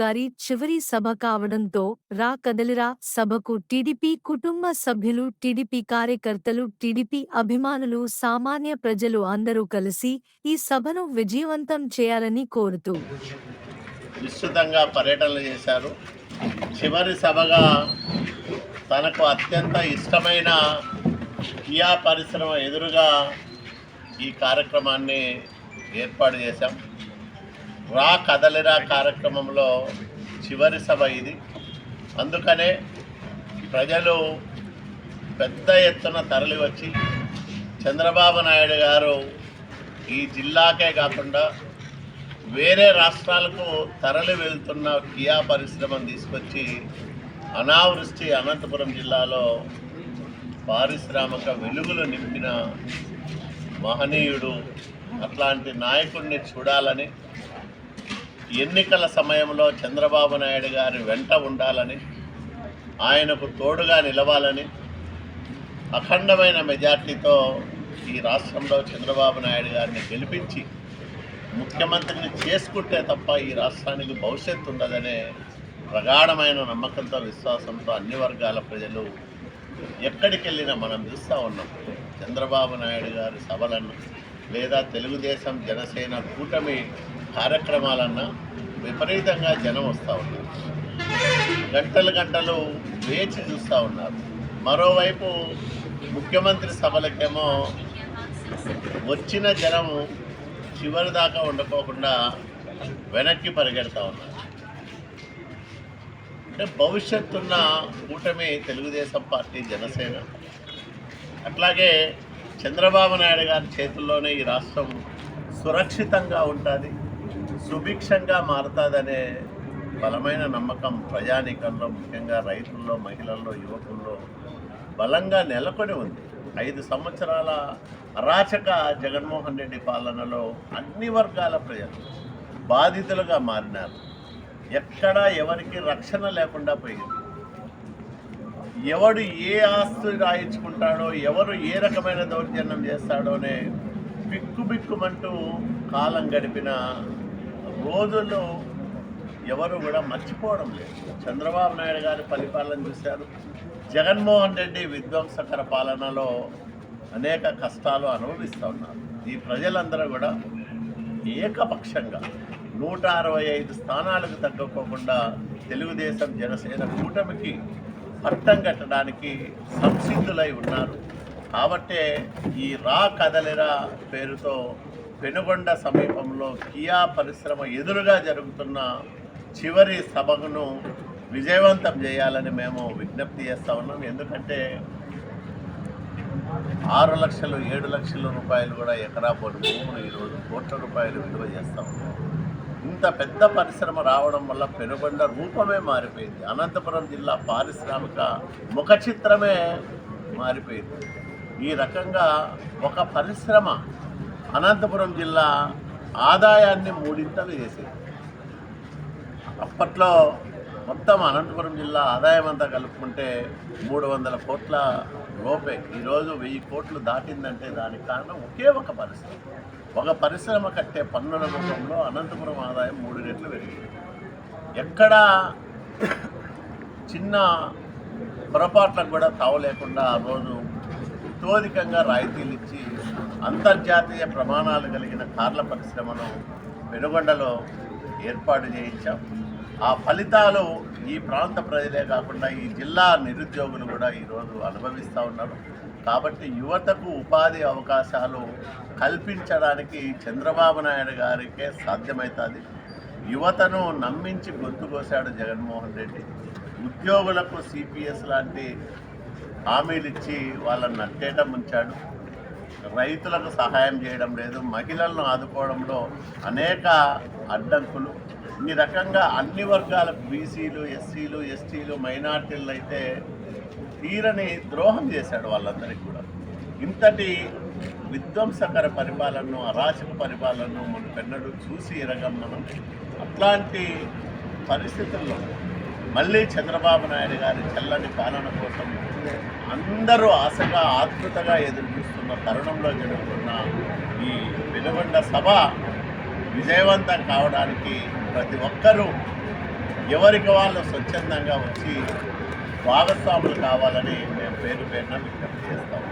గారి చివరి సభ కావడంతో రా కదలిరా సభకు టీడీపీ కుటుంబ సభ్యులు టీడీపీ కార్యకర్తలు టీడీపీ అభిమానులు సామాన్య ప్రజలు అందరూ కలిసి ఈ సభను విజయవంతం చేయాలని కోరుతూ. విస్తృతంగా పర్యటనలు చేశారు. చివరి సభగా తనకు అత్యంత ఇష్టమైన కియా పరిశ్రమ ఎదురుగా ఈ కార్యక్రమాన్ని ఏర్పాటు చేశాం. రా కదలిరా కార్యక్రమంలో చివరి సభ ఇది. అందుకనే ప్రజలు పెద్ద ఎత్తున తరలి వచ్చి చంద్రబాబు నాయుడు గారు ఈ జిల్లాకే కాకుండా వేరే రాష్ట్రాలకు తరలి వెళ్తున్న కియా పరిశ్రమను తీసుకొచ్చి అనావృష్టి అనంతపురం జిల్లాలో పారిశ్రామిక వెలుగులు నింపిన మహనీయుడు అట్లాంటి నాయకుడిని చూడాలని ఎన్నికల సమయంలో చంద్రబాబు నాయుడు గారి వెంట ఉండాలని ఆయనకు తోడుగా నిలవాలని అఖండమైన మెజార్టీతో ఈ రాష్ట్రంలో చంద్రబాబు నాయుడు గారిని గెలిపించి ముఖ్యమంత్రిని చేసుకుంటే తప్ప ఈ రాష్ట్రానికి భవిష్యత్తు ఉండదనే ప్రగాఢమైన నమ్మకంతో విశ్వాసంతో అన్ని వర్గాల ప్రజలు ఎక్కడికి వెళ్ళినా మనం చూస్తూ ఉన్నాం. చంద్రబాబు నాయుడు గారి సభలను లేదా తెలుగుదేశం జనసేన కూటమి కార్యక్రమాలన్నా విపరీతంగా జనం వస్తూ ఉన్నారు. గంటలు గంటలు వేచి చూస్తూ ఉన్నారు. మరోవైపు ముఖ్యమంత్రి సభలకేమో వచ్చిన జనము చివరి దాకా ఉండకోకుండా వెనక్కి పరిగెడతా ఉన్నారు. అంటే భవిష్యత్తున్న కూటమి తెలుగుదేశం పార్టీ జనసేన అట్లాగే చంద్రబాబు నాయుడు గారి చేతుల్లోనే ఈ రాష్ట్రం సురక్షితంగా ఉంటుంది. సుభిక్షంగా మారుతుందనే బలమైన నమ్మకం ప్రజానీకంలో ముఖ్యంగా రైతుల్లో మహిళల్లో యువకుల్లో బలంగా నెలకొని ఉంది. ఐదు సంవత్సరాల అరాచక జగన్మోహన్ రెడ్డి పాలనలో అన్ని వర్గాల ప్రజలు బాధితులుగా మారినారు. ఎక్కడా ఎవరికి రక్షణ లేకుండా పోయింది. ఎవడు ఏ ఆస్తు రాయించుకుంటాడో ఎవరు ఏ రకమైన దౌర్జన్యం చేస్తాడోనే బిక్కుబిక్కుమంటూ బిక్కు బిక్కుమంటూ కాలం గడిపిన రోజుల్లో ఎవరు కూడా మర్చిపోవడం లేదు. చంద్రబాబు నాయుడు గారి పరిపాలన చూశారు. జగన్మోహన్ రెడ్డి విధ్వంసకర పాలనలో అనేక కష్టాలు అనుభవిస్తూ ఉన్నారు. ఈ ప్రజలందరూ కూడా ఏకపక్షంగా నూట అరవై ఐదు స్థానాలకు తగ్గకోకుండా తెలుగుదేశం జనసేన కూటమికి పట్టం కట్టడానికి సంసిద్ధులై ఉన్నారు. కాబట్టే ఈ రా కదలిరా పేరుతో పెనుగొండ సమీపంలో కియా పరిశ్రమ ఎదురుగా జరుగుతున్న చివరి సభను విజయవంతం చేయాలని మేము విజ్ఞప్తి చేస్తూ ఉన్నాం. ఎందుకంటే ఆరు లక్షలు ఏడు లక్షల రూపాయలు కూడా ఎకరా పొడి భూములు ఈరోజు కోట్ల రూపాయలు విలువ చేస్తూ ఉన్నాం. ఇంత పెద్ద పరిశ్రమ రావడం వల్ల పెనుగొండ రూపమే మారిపోయింది. అనంతపురం జిల్లా పారిశ్రామిక ముఖ చిత్రమే మారిపోయింది. ఈ రకంగా ఒక పరిశ్రమ అనంతపురం జిల్లా ఆదాయాన్ని మూడింతలు చేసేది. అప్పట్లో మొత్తం అనంతపురం జిల్లా ఆదాయం అంతా కలుపుకుంటే మూడు వందల కోట్ల లోపే ఈరోజు వెయ్యి కోట్లు దాటిందంటే దానికి కారణం ఒకే ఒక పరిశ్రమ. ఒక పరిశ్రమ కట్టే పన్నుల రూపంలో అనంతపురం ఆదాయం మూడు రెట్లు పెరిగింది. ఎక్కడా చిన్న పొరపాట్లకు కూడా తావు లేకుండా ఆ రోజు అత్యధికంగా రాయితీలు ఇచ్చి అంతర్జాతీయ ప్రమాణాలు కలిగిన కార్ల పరిశ్రమను వెనుగొండలో ఏర్పాటు చేయించాం. ఆ ఫలితాలు ఈ ప్రాంత ప్రజలే కాకుండా ఈ జిల్లా నిరుద్యోగులు కూడా ఈరోజు అనుభవిస్తూ ఉన్నారు. కాబట్టి యువతకు ఉపాధి అవకాశాలు కల్పించడానికి చంద్రబాబు నాయుడు గారికే సాధ్యమవుతుంది యువతను నమ్మించి గొంతుకోశాడు జగన్మోహన్ రెడ్డి. ఉద్యోగులకు సిపిఎస్ లాంటి హామీలు ఇచ్చి వాళ్ళని నట్టేట ముంచాడు. రైతులకు సహాయం చేయడం లేదు. మహిళలను ఆదుకోవడంలో అనేక అడ్డంకులు. ఈ రకంగా అన్ని వర్గాల బీసీలు ఎస్సీలు ఎస్టీలు మైనార్టీలు అయితే తీరని ద్రోహం చేశాడు వాళ్ళందరికీ కూడా. ఇంతటి విధ్వంసకర పరిపాలనను అరాచక పరిపాలనను మనకెన్నడూ పెన్నడు చూసి ఎరగం మనం. అట్లాంటి పరిస్థితుల్లో మళ్ళీ చంద్రబాబు నాయుడు గారి చల్లని పాలన కోసం అందరూ ఆశగా ఆతృతగా ఎదురు చూస్తున్న తరుణంలో జరుగుతున్న ఈ వెలుగొండ సభ విజయవంతం కావడానికి ప్రతి ఒక్కరూ ఎవరికి వాళ్ళు స్వచ్ఛందంగా వచ్చి భాగస్వాములు కావాలని మేము పేరు పేరున విజ్ఞప్తి చేస్తాము.